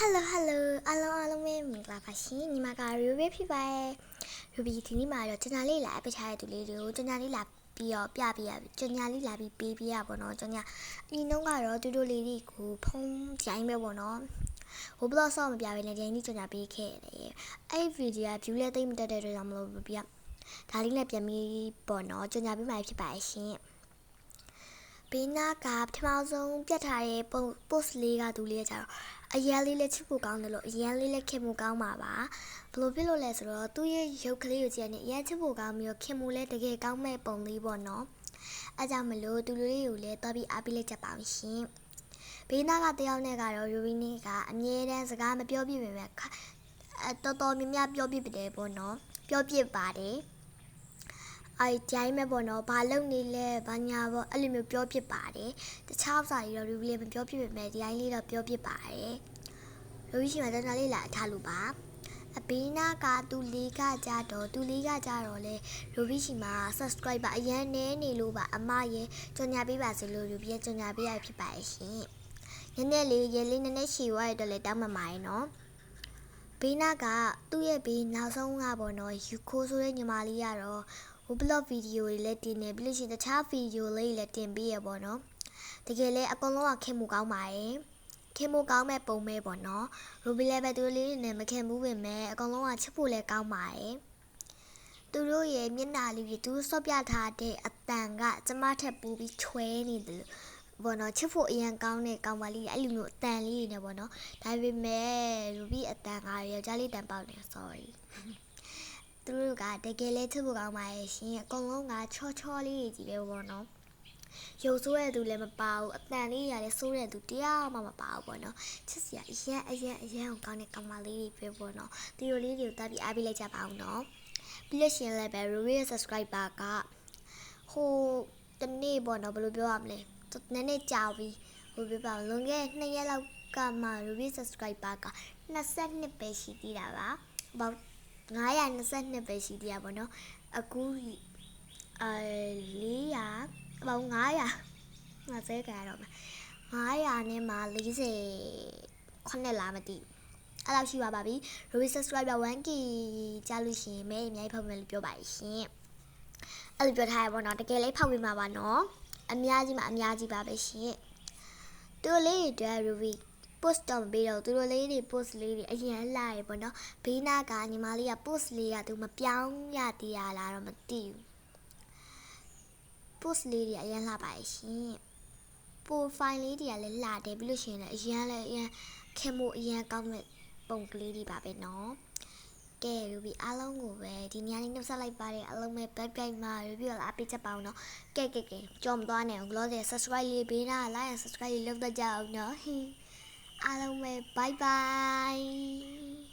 Hello Hello အားလုံးအားလုံးပဲမင်္ဂလာပါရှင်ညီမက Ruby ဖြစ်ပါရဲ့ Ruby ဒီနေ့မှာတော့ကျန်ညာလေးလာအပ်ထားတဲ့သူလေးတွေကိုကျန်ညာလေးလာပြီးတော့ပြပြရကျန်ညာလေးလာပြီးပေးပြရပါတော့ကျန်ညာအရင်တော့ကတော့သူတို့လေးတွေကိုဖုံးကြိုင်းပဲပေါ့နော်ဟိုဘလော့ဆော့မပြဘဲနဲ့ကြိုင်းကြီးကျန်ညာပေးခဲ့တယ်အဲ့ဗီဒီယိုက view လည်းသိမ့်မတက်တဲ့အတွက်ကြောင့်မလို့ပြဒါလေးလည်းပြန်ပြီးပေါ့နော်ကျန်ညာပေးမှဖြစ်ပါရဲ့ရှင် ဘေးနာကပထမဆုံးပြတ်ထားတဲ့ post လေးကသူလေးကကြတော့အရန်လေးလက်ချစ်ဖို့ကောင်းတယ်လို့အရန်လေးလက်ခင်ဖို့ကောင်းပါပါဘလို့ဖြစ်လို့လဲဆိုတော့သူ့ရဲ့ရုပ်ကလေးကိုကြည့်ရနေအရန်ချစ်ဖို့ကောင်းပြီးတော့ခင်မှုလည်းတကယ်ကောင်းမဲ့ပုံလေးပေါ့နော်အဲကြောင့်မလို့သူလေးကိုလည်းတော်ပြီးအားပေးလိုက်ကြပါဦးရှင်ဘေးနာကတယောက်နဲ့ကတော့ယူရီနီကအမြဲတမ်းစကားမပြောပြပေမဲ့အဲတော်တော်များများပြောပြပြတယ်ပေါ့နော်ပြောပြပါတယ် အဲတိုင်းမဲ့ပေါ့နော်ဘာလုပ်နေလဲဘာညာပေါ့အဲ့လိုမျိုးပြောပြပါတယ်တခြားဥစ္စာတွေတော့ review လေးမပြောပြပေမဲ့ဒီတိုင်းလေးတော့ပြောပြပါတယ်လူကြီးရှိမှတန်းတန်းလေးလာထားလို့ပါအဘေးနာကသူလေးကကြတော့သူလေးကကြတော့လေလူကြီးရှိမှ subscriber အရန်နေနေလို့ပါအမရဲ့ကြော်ညာပေးပါစေလို့လူကြီးကြော်ညာပေးရဖြစ်ပါရဲ့ရှင်နည်းနည်းလေးရေလေးနည်းနည်းရှည်သွားရတော့လေတောင်းမှမှာရယ်နော် ဘေးနာကသူ့ရဲ့ဘေးနောက်ဆုံးကပေါ့နော်ယူခိုးဆိုတဲ့ညီမလေးကတော့ဟို blog video တွေလည်းတင်နေပြီးလို့ရှိရင်တခြား video လေးတွေလည်းတင်ပေးရပေါ့နော်တကယ်လည်းအကုန်လုံးကခင်မှုကောင်းပါတယ်ခင်မှုကောင်းမဲ့ပုံပဲပေါ့နော်ရူဘီလည်းပဲသူတို့လေးတွေနဲ့မခင်ဘူးပင်မဲ့အကုန်လုံးကချစ်ဖို့လည်းကောင်းပါတယ်သူတို့ရဲ့မျက်နှာလေးတွေသူစော့ပြထားတဲ့အတန်ကကျမထက်ပူပြီးချွဲနေတယ် ဘောနော်ချစ်ဖို့အရင်ကောင်းတဲ့ကောင်မလေးအဲ့လိုမျိုးအတန်လေးတွေနဲ့ပေါ့နော်ဒါပေမဲ့ရူဘီအတန်ကယောက်ျားလေးတန်ပေါက်နေ sorry သူတို့ကတကယ်လဲချစ်ဖို့ကောင်းပါရဲ့ရှင်အကုန်လုံးကချောချောလေးကြီးပဲပေါ့နော်ရုပ်ဆိုးတဲ့သူလည်းမပါဘူးအတန်လေးရလည်းဆိုးတဲ့သူတရားမှမပါဘူးပေါ့နော်ချစ်စရာအရင်အရင်အရင်ကောင်းတဲ့ကောင်မလေးတွေပဲပေါ့နော်ဒီလိုလေးတွေကိုတက်ပြီးအားပေးလိုက်ကြပါအောင်နော်ပြီးလို့ရှိရင်လည်းပဲ Ruby ရဲ့ subscriber ကဟိုတနေ့ပေါ့နော်ဘယ်လိုပြောရမလဲ နည်းနည်းကြာပြီဟိုပြပါလွန်ခဲ့2ရက်လောက်ကမှ Ruby subscriber က22ပဲရှိသေးတာပါဘာ922ပဲရှိသေးတာပေါ့နော်အခုအဲ400ပေါင်း900ငါစဲကြရတော့မယ်900နဲ့မှ40ခုနှစ်လားမသိအဲ့လောက်ရှိပါပါပြီ Ruby subscriber 1k ကြာလို့ရှိရင်မဲအများကြီးဖောက်မယ်လို့ပြောပါရှင်အဲ့လိုပြောထားရပေါ့နော်တကယ်လေးဖောက်ပေးမှာပါနော် အများကြီးမှအများကြီးပါပဲရှင်တူလေးတွေ Ruby post တော့မပေးတော့သူတို့လေးတွေ post လေးတွေအရင်လာရပေါ့နော်ဘေးနာကညီမလေးက post လေးကသူမပြောင်းရသေးရလားတော့မသိဘူး post လေးတွေအရင်လာပါရှင် profile လေးတွေကလည်းလာတယ်ပြီးလို့ရှိရင်လည်းအရင်လည်းအရင်ခင်မို့အရင်ကောင်းတဲ့ပုံကလေးတွေပါပဲနော် ကဲရူဘီအားလုံးကိုပဲဒီညနေနှုတ်ဆက်လိုက်ပါတယ်အားလုံးပဲ back back မှာရူဘီကိုလာပေးချက်ပါအောင်နော်ကဲကဲကဲကြော်မသွားနဲ့ဘူးလို့တဲ့ subscribe လေးပေးနာ like and subscribe လေးလုပ်တတ်ကြအောင်နော်ဟင်းအားလုံးပဲ bye bye